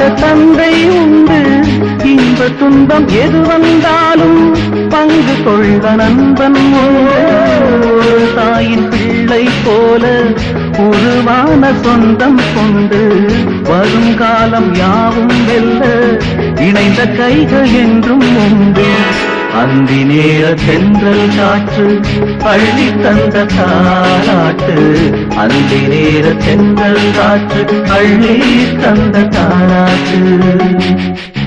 பட்ட தந்தை உண்டு. இன்ப துன்பம் எது வந்தாலும் பங்கு கொள்ள நண்பன் ஒரு தாயின் பிள்ளை போல உருவான சொந்தம் கொண்டு வருங்காலம் யாவும் வெல்ல இணைந்த கைகள் என்றும் உண்டு. அந்தி நேர தென்றல் காற்று பள்ளி தந்த தாராட்டு அந்தி நேர தென்றல் காற்று பள்ளி தந்த தா தாராட்டு